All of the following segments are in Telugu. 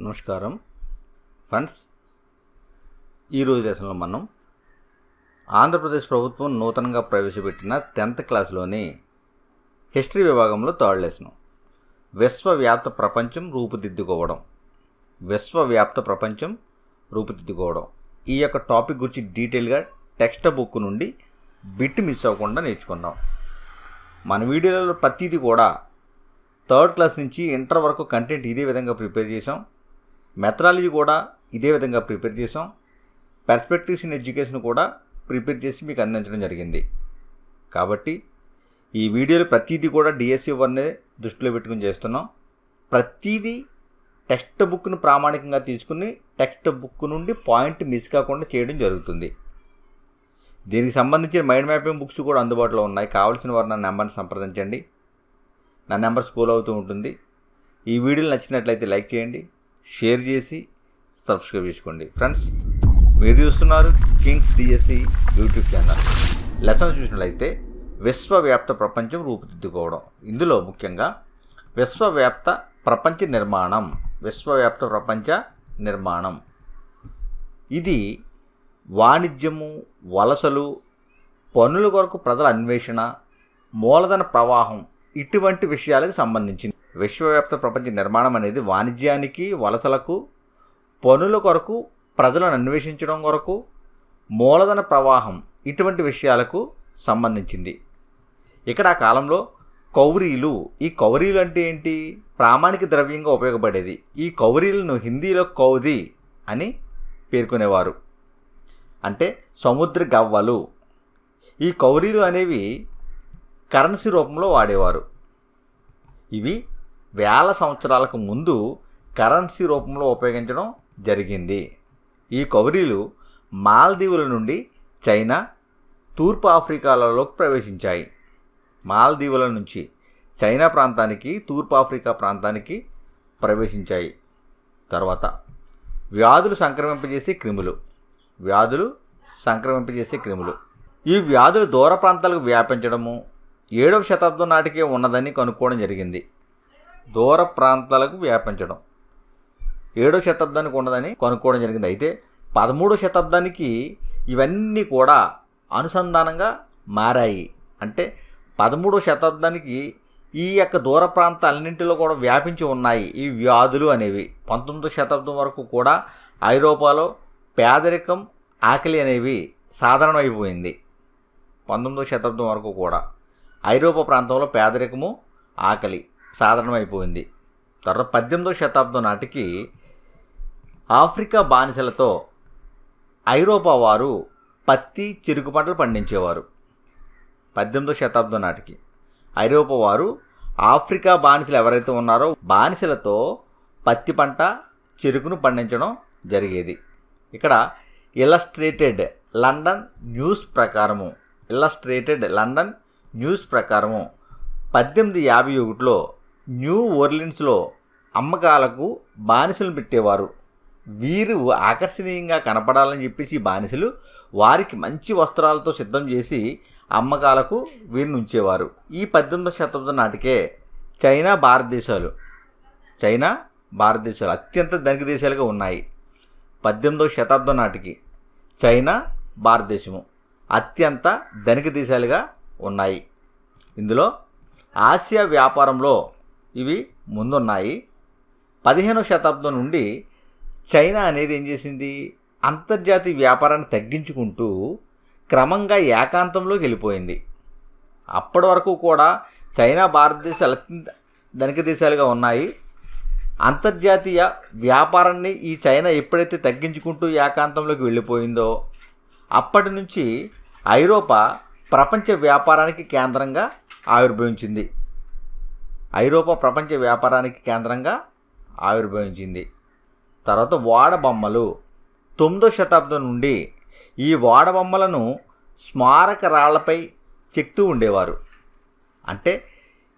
నమస్కారం. ఫ్రెండ్స్ ఈరోజు దేశంలో మనం ఆంధ్రప్రదేశ్ ప్రభుత్వం నూతనంగా ప్రవేశపెట్టిన టెన్త్ క్లాస్లోని హిస్టరీ విభాగంలో థర్డ్ లెసన్. విశ్వవ్యాప్త ప్రపంచం రూపుదిద్దుకోవడం. విశ్వవ్యాప్త ప్రపంచం రూపుదిద్దుకోవడం. ఈ యొక్క టాపిక్ గురించి డీటెయిల్గా టెక్స్ట్ బుక్ నుండి బిట్ మిస్ అవ్వకుండా నేర్చుకుందాం. మన వీడియోలలో ప్రతిదీ కూడా థర్డ్ క్లాస్ నుంచి ఇంటర్ వరకు కంటెంట్ ఇదే విధంగా ప్రిపేర్ చేసాం మెథడాలజీ కూడా ఇదే విధంగా ప్రిపేర్ చేసాం. పర్స్పెక్టివ్స్ ఇన్ ఎడ్యుకేషన్ కూడా ప్రిపేర్ చేసి మీకు అందించడం జరిగింది. కాబట్టి ఈ వీడియోలో ప్రతిదీ కూడా డిఎస్సి వన్నే దృష్టిలో పెట్టుకుని చేస్తున్నాం. ప్రతిదీ టెక్స్ట్ బుక్ను ప్రామాణికంగా తీసుకుని టెక్స్ట్ బుక్ నుండి పాయింట్ మిస్ కాకుండా చేయడం జరుగుతుంది. దీనికి సంబంధించిన మైండ్ మ్యాపింగ్ బుక్స్ కూడా అందుబాటులో ఉన్నాయి. కావాల్సిన వారు నా నెంబర్ని సంప్రదించండి. నా నెంబర్ స్కూల్ అవుతూ ఉంటుంది. ఈ వీడియోలు నచ్చినట్లయితే లైక్ చేయండి. షేర్ చేసి సబ్స్క్రైబ్ చేసుకోండి. ఫ్రెండ్స్ మీరు చూస్తున్నారు Kings DSC YouTube channel. Lesson చూసినట్లయితే విశ్వవ్యాప్త ప్రపంచం రూపుదిద్దుకోవడం. ఇందులో ముఖ్యంగా విశ్వవ్యాప్త ప్రపంచ నిర్మాణం విశ్వవ్యాప్త ప్రపంచ నిర్మాణం. ఇది వాణిజ్యము వలసలు పనుల కొరకు ప్రజల అన్వేషణ మూలధన ప్రవాహం ఇటువంటి విషయాలకు సంబంధించింది. విశ్వవ్యాప్త ప్రపంచ నిర్మాణం అనేది వాణిజ్యానికి వలసలకు పనుల కొరకు ప్రజలను అన్వేషించడం కొరకు మూలధన ప్రవాహం ఇటువంటి విషయాలకు సంబంధించింది. ఇక్కడ ఆ కాలంలో కౌరీలు ఈ కౌరీలు అంటే ఏంటి? ప్రామాణిక ద్రవ్యంగా ఉపయోగపడేది. ఈ కౌరీలను హిందీలో కౌది అని పేర్కొనేవారు. అంటే సముద్ర గవ్వలు. ఈ కౌరీలు అనేవి కరెన్సీ రూపంలో వాడేవారు. ఇవి వేల సంవత్సరాలకు ముందు కరెన్సీ రూపంలో ఉపయోగించడం జరిగింది. ఈ కౌరీలు మాల్దీవుల నుండి చైనా తూర్పు ఆఫ్రికాలలోకి ప్రవేశించాయి. మాల్దీవుల నుంచి చైనా ప్రాంతానికి తూర్పు ఆఫ్రికా ప్రాంతానికి ప్రవేశించాయి. తర్వాత వ్యాధులు సంక్రమింపజేసే క్రిములు. వ్యాధులు సంక్రమింపజేసే క్రిములు. ఈ వ్యాధులు దూర ప్రాంతాలకు వ్యాపించడము ఏడవ శతాబ్దం నాటికే ఉన్నదని కనుక్కోవడం జరిగింది. దూర ప్రాంతాలకు వ్యాపించడం. ఏడవ శతాబ్దానికి ఉండదని కనుక్కోవడం జరిగింది. అయితే పదమూడో శతాబ్దానికి ఇవన్నీ కూడా అనుసంధానంగా మారాయి. అంటే పదమూడో శతాబ్దానికి ఈ యొక్క దూర ప్రాంతాలన్నింటిలో కూడా వ్యాపించి ఉన్నాయి ఈ వ్యాధులు అనేవి. పంతొమ్మిదవ శతాబ్దం వరకు కూడా ఐరోపాలో పేదరికం ఆకలి అనేవి సాధారణమైపోయింది. పంతొమ్మిదవ శతాబ్దం వరకు కూడా ఐరోపా ప్రాంతంలో పేదరికము ఆకలి. సాధారణమైపోయింది. తర్వాత పద్దెనిమిదవ శతాబ్దం నాటికి ఆఫ్రికా బానిసలతో ఐరోపా వారు పత్తి చెరుకు పంటలు పండించేవారు. పద్దెనిమిదవ శతాబ్దం నాటికి ఐరోపా వారు ఆఫ్రికా బానిసలు ఎవరైతే ఉన్నారో బానిసలతో పత్తి పంట చెరుకును పండించడం జరిగేది. ఇక్కడ ఇలస్ట్రేటెడ్ లండన్ న్యూస్ ప్రకారము ఇలస్ట్రేటెడ్ లండన్ న్యూస్ ప్రకారము పద్దెనిమిది యాభై ఒకటిలో న్యూ ఓర్లిన్స్లో అమ్మకాలకు బానిసలు పెట్టేవారు. వీరు ఆకర్షణీయంగా కనపడాలని చెప్పేసి బానిసలు వారికి మంచి వస్త్రాలతో సిద్ధం చేసి అమ్మకాలకు వీరిని ఉంచేవారు. ఈ పద్దెనిమిదవ శతాబ్దం నాటికే చైనా భారతదేశాలు చైనా భారతదేశాలు అత్యంత ధనిక దేశాలుగా ఉన్నాయి. పద్దెనిమిదవ శతాబ్దం నాటికి చైనా భారతదేశము అత్యంత ధనిక దేశాలుగా ఉన్నాయి. ఇందులో ఆసియా వ్యాపారంలో ఇవి ముందున్నాయి. పదిహేనవ శతాబ్దం నుండి చైనా అనేది ఏం చేసింది? అంతర్జాతీయ వ్యాపారాన్ని తగ్గించుకుంటూ క్రమంగా ఏకాంతంలోకి వెళ్ళిపోయింది. అప్పటి వరకు కూడా చైనా భారతదేశాలు ధనిక దేశాలుగా ఉన్నాయి. అంతర్జాతీయ వ్యాపారాన్ని ఈ చైనా ఎప్పుడైతే తగ్గించుకుంటూ ఏకాంతంలోకి వెళ్ళిపోయిందో అప్పటి నుంచి ఐరోపా ప్రపంచ వ్యాపారానికి కేంద్రంగా ఆవిర్భవించింది. ఐరోపా ప్రపంచ వ్యాపారానికి కేంద్రంగా ఆవిర్భవించింది. తర్వాత వాడ బొమ్మలు. తొమ్మిదో శతాబ్దం నుండి ఈ వాడ బొమ్మలను స్మారక రాళ్ళపై చెక్తూ ఉండేవారు. అంటే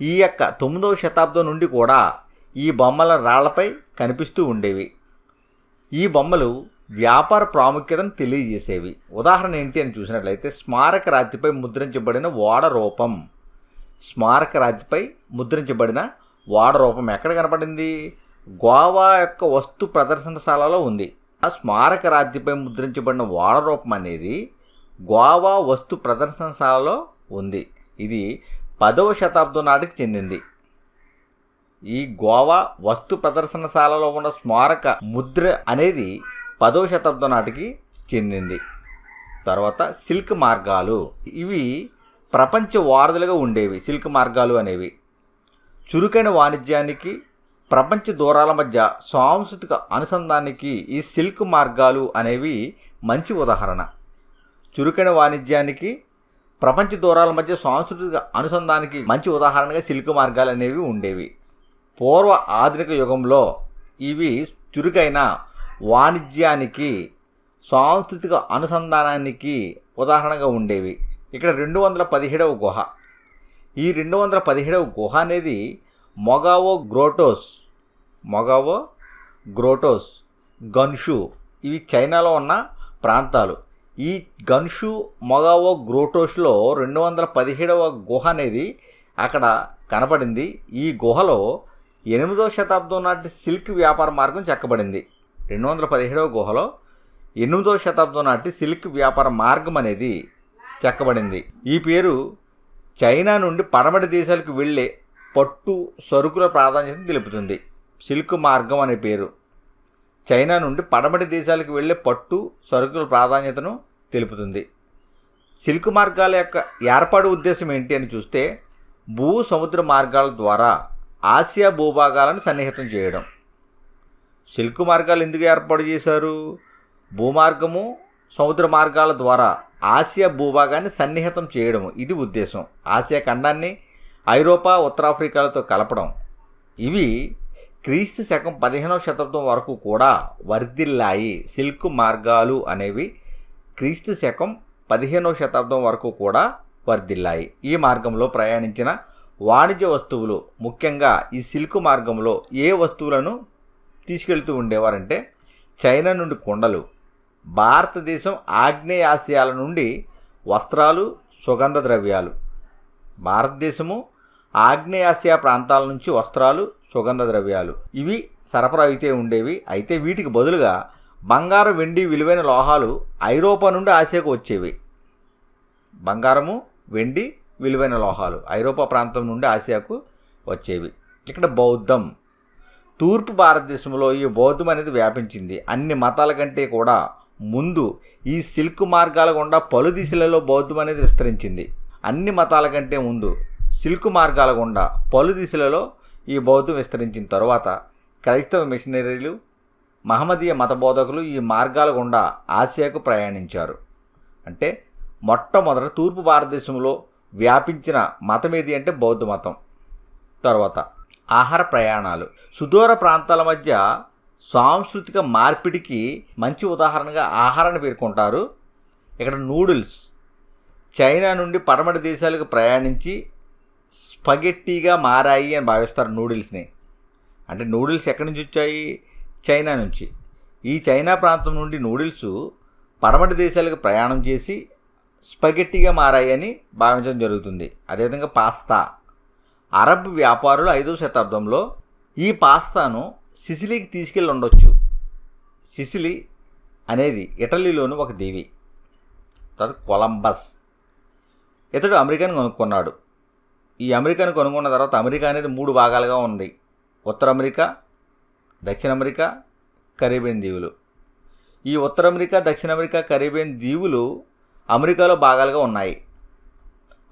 ఈ యొక్క తొమ్మిదవ శతాబ్దం నుండి కూడా ఈ బొమ్మల రాళ్ళపై కనిపిస్తూ ఉండేవి. ఈ బొమ్మలు వ్యాపార ప్రాముఖ్యతను తెలియజేసేవి. ఉదాహరణ ఏంటి అని చూసినట్లయితే స్మారక రాతిపై ముద్రించబడిన ఓడ రూపం. స్మారక రాతిపై ముద్రించబడిన ఓడ రూపం ఎక్కడ కనపడింది? గోవా యొక్క వస్తు ప్రదర్శనశాలలో ఉంది. ఆ స్మారక రాతిపై ముద్రించబడిన వాడరూపం అనేది గోవా వస్తు ప్రదర్శనశాలలో ఉంది. ఇది పదవ శతాబ్దం నాటికి చెందింది. ఈ గోవా వస్తు ప్రదర్శనశాలలో ఉన్న స్మారక ముద్ర అనేది పదవ శతాబ్దం నాటికి చెందింది. తర్వాత సిల్క్ మార్గాలు. ఇవి ప్రపంచ వారధులుగా ఉండేవి సిల్క్ మార్గాలు అనేవి. చురుకైన వాణిజ్యానికి ప్రపంచ దూరాల మధ్య సాంస్కృతిక అనుసంధానానికి ఈ సిల్క్ మార్గాలు అనేవి మంచి ఉదాహరణ. చురుకైన వాణిజ్యానికి ప్రపంచ దూరాల మధ్య సాంస్కృతిక అనుసంధానానికి మంచి ఉదాహరణగా సిల్క్ మార్గాలు అనేవి ఉండేవి. పూర్వ ఆధునిక యుగంలో ఇవి చురుకైన వాణిజ్యానికి సాంస్కృతిక అనుసంధానానికి ఉదాహరణగా ఉండేవి. ఇక్కడ రెండు వందల పదిహేడవ గుహ. ఈ రెండు వందల పదిహేడవ గుహ అనేది మొగావో గ్రోటోస్ మొగావో గ్రోటోస్ గన్షు ఇవి చైనాలో ఉన్న ప్రాంతాలు. ఈ గన్షు మొగావో గ్రోటోస్లో రెండు వందల పదిహేడవ గుహ అనేది అక్కడ కనపడింది ఈ గుహలో ఎనిమిదవ శతాబ్దం నాటి సిల్క్ వ్యాపార మార్గం చెక్కబడింది. రెండు వందల పదిహేడవ గుహలో ఎనిమిదవ శతాబ్దం నాటి సిల్క్ వ్యాపార మార్గం అనేది చెక్కబడింది. ఈ పేరు చైనా నుండి పడమటి దేశాలకు వెళ్ళే పట్టు సరుకుల ప్రాధాన్యతను తెలుపుతుంది. సిల్క్ మార్గం అనే పేరు. చైనా నుండి పడమటి దేశాలకు వెళ్ళే పట్టు సరుకుల ప్రాధాన్యతను తెలుపుతుంది. సిల్క్ మార్గాల యొక్క ఏర్పాటు ఉద్దేశం ఏంటి అని చూస్తే భూ సముద్ర మార్గాల ద్వారా ఆసియా భూభాగాలను సన్నిహితం చేయడం. సిల్క్ మార్గాలు ఎందుకు ఏర్పాటు చేశారు? భూమార్గము సముద్ర మార్గాల ద్వారా ఆసియా భూభాగాన్ని సన్నిహితం చేయడం ఇది ఉద్దేశం. ఆసియా ఖండాన్ని ఐరోపా ఉత్తరాఫ్రికాలతో కలపడం. ఇవి క్రీస్తు శకం పదిహేనవ శతాబ్దం వరకు కూడా వర్ధిల్లాయి. సిల్క్ మార్గాలు అనేవి క్రీస్తు శకం పదిహేనవ శతాబ్దం వరకు కూడా వర్ధిల్లాయి. ఈ మార్గంలో ప్రయాణించిన వాణిజ్య వస్తువులు ముఖ్యంగా ఈ సిల్క్ మార్గంలో ఏ వస్తువులను తీసుకెళ్తూ ఉండేవారంటే చైనా నుండి కొండలు భారతదేశం ఆగ్నేయాసియాల నుండి వస్త్రాలు సుగంధ ద్రవ్యాలు. భారతదేశము ఆగ్నేయాసియా ప్రాంతాల నుంచి వస్త్రాలు సుగంధ ద్రవ్యాలు. ఇవి సరఫరా అయితే ఉండేవి. అయితే వీటికి బదులుగా బంగారం వెండి విలువైన లోహాలు ఐరోపా నుండి ఆసియాకు వచ్చేవి. బంగారము వెండి విలువైన లోహాలు ఐరోపా ప్రాంతం నుండి ఆసియాకు వచ్చేవి. ఇక్కడ బౌద్ధం. తూర్పు భారతదేశంలో ఈ బౌద్ధం అనేది వ్యాపించింది. అన్ని మతాల కంటే కూడా ముందు ఈ సిల్క్ మార్గాల గుండా పలు దిశలలో బౌద్ధం అనేది విస్తరించింది. అన్ని మతాల కంటే ముందు సిల్క్ మార్గాల గుండా పలు దిశలలో ఈ బౌద్ధం విస్తరించిన తరువాత క్రైస్తవ మిషనరీలు మహమ్మదీయ మత బోధకులు ఈ మార్గాల గుండా ఆసియాకు ప్రయాణించారు. అంటే మొట్టమొదట తూర్పు భారతదేశంలో వ్యాపించిన మతం ఏది అంటే బౌద్ధ మతం. తర్వాత ఆహార ప్రయాణాలు. సుదూర ప్రాంతాల మధ్య సాంస్కృతిక మార్పిడికి మంచి ఉదాహరణగా ఆహారాన్ని పేర్కొంటారు. ఇక్కడ నూడిల్స్. చైనా నుండి పడమటి దేశాలకు ప్రయాణించి స్పగెట్టీగా మారాయి అని భావిస్తారు నూడిల్స్ని. అంటే నూడిల్స్ ఎక్కడి నుంచి వచ్చాయి? చైనా నుంచి. ఈ చైనా ప్రాంతం నుండి నూడిల్స్ పడమటి దేశాలకు ప్రయాణం చేసి స్ఫగిట్టిగా మారాయి అని భావించడం జరుగుతుంది. అదేవిధంగా పాస్తా. అరబ్ వ్యాపారులు ఐదవ శతాబ్దంలో ఈ పాస్తాను సిసిలీకి తీసుకెళ్ళి ఉండొచ్చు. సిసిలి అనేది ఇటలీలోని ఒక దేవి. తర్వాత కొలంబస్. ఇతడు అమెరికాను కొనుక్కున్నాడు. ఈ అమెరికాను కనుక్కున్న తర్వాత అమెరికా అనేది మూడు భాగాలుగా ఉంది. ఉత్తర అమెరికా దక్షిణ అమెరికా కరీబియన్ దీవులు. ఈ ఉత్తర అమెరికా దక్షిణ అమెరికా కరీబియన్ దీవులు అమెరికాలో భాగాలుగా ఉన్నాయి.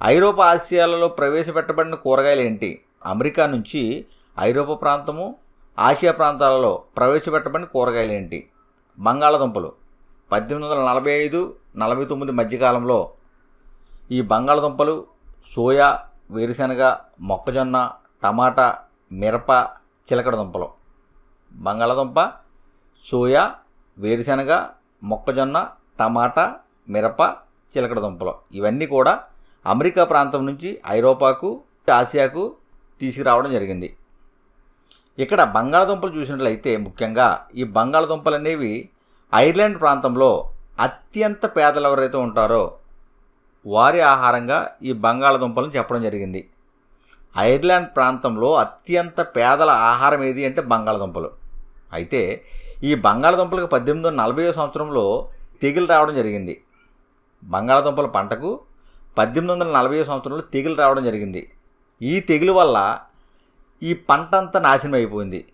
ఐరోపా ఆసియాలలో ప్రవేశపెట్టబడిన కూరగాయలు ఏంటి అమెరికా నుంచి ఐరోపా ప్రాంతము ఆసియా ప్రాంతాలలో ప్రవేశపెట్టబడిన కూరగాయలు ఏంటి బంగాళదుంపలు. పద్దెనిమిది వందల నలభై ఐదు నలభై తొమ్మిది మధ్యకాలంలో ఈ బంగాళదుంపలు సోయా వేరుశనగ మొక్కజొన్న టమాటా మిరప చిలకడ దుంపలు. బంగాళదుంప సోయా వేరుశనగ మొక్కజొన్న టమాటా మిరప చిలకడ దుంపలు. ఇవన్నీ కూడా అమెరికా ప్రాంతం నుంచి ఐరోపాకు ఆసియాకు తీసుకురావడం జరిగింది. ఇక్కడ బంగాళదుంపలు చూసినట్లయితే ముఖ్యంగా ఈ బంగాళదుంపలు అనేవి ఐర్లాండ్ ప్రాంతంలో అత్యంత పేదలు ఎవరైతే ఉంటారో వారి ఆహారంగా ఈ బంగాళదుంపలను చెప్పడం జరిగింది. ఐర్లాండ్ ప్రాంతంలో అత్యంత పేదల ఆహారం ఏది అంటే బంగాళదుంపలు. అయితే ఈ బంగాళదుంపలకు పద్దెనిమిది వందల నలభై సంవత్సరంలో తెగులు రావడం జరిగింది. బంగాళదుంపల పంటకు పద్దెనిమిది వందల నలభై సంవత్సరంలో తెగులు రావడం జరిగింది. ఈ తెగులు వల్ల ఈ పంట అంతా నాశనం అయిపోయింది.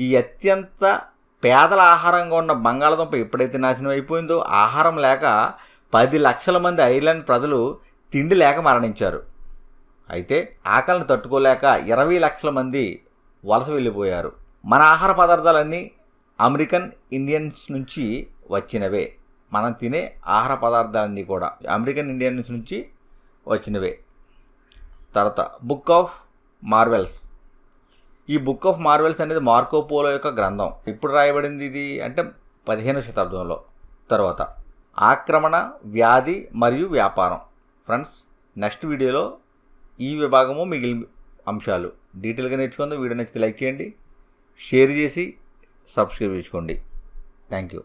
ఈ అత్యంత పేదల ఆహారంగా ఉన్న బంగాళదుంప ఎప్పుడైతే నాశనం అయిపోయిందో ఆహారం లేక పది లక్షల మంది ఐర్లాండ్ ప్రజలు తిండి లేక మరణించారు. అయితే ఆకలిని తట్టుకోలేక ఇరవై లక్షల మంది వలస వెళ్ళిపోయారు. మన ఆహార పదార్థాలన్నీ అమెరికన్ ఇండియన్స్ నుంచి వచ్చినవే. మనం తినే ఆహార పదార్థాలన్నీ కూడా అమెరికన్ ఇండియన్స్ నుంచి వచ్చినవే. తర్వాత బుక్ ఆఫ్ మార్వెల్స్. ఈ బుక్ ఆఫ్ మార్వెల్స్ అనేది మార్కోపోలో యొక్క గ్రంథం. ఇప్పుడు రాయబడింది ఇది? అంటే పదిహేను శతాబ్దంలో. తర్వాత ఆక్రమణ వ్యాధి మరియు వ్యాపారం. ఫ్రెండ్స్ నెక్స్ట్ వీడియోలో ఈ విభాగము మిగిలిన అంశాలు. డీటెయిల్గా నేర్చుకుందాం. వీడియో నచ్చితే లైక్ చేయండి. షేర్ చేసి సబ్స్క్రైబ్ చేసుకోండి. Thank you.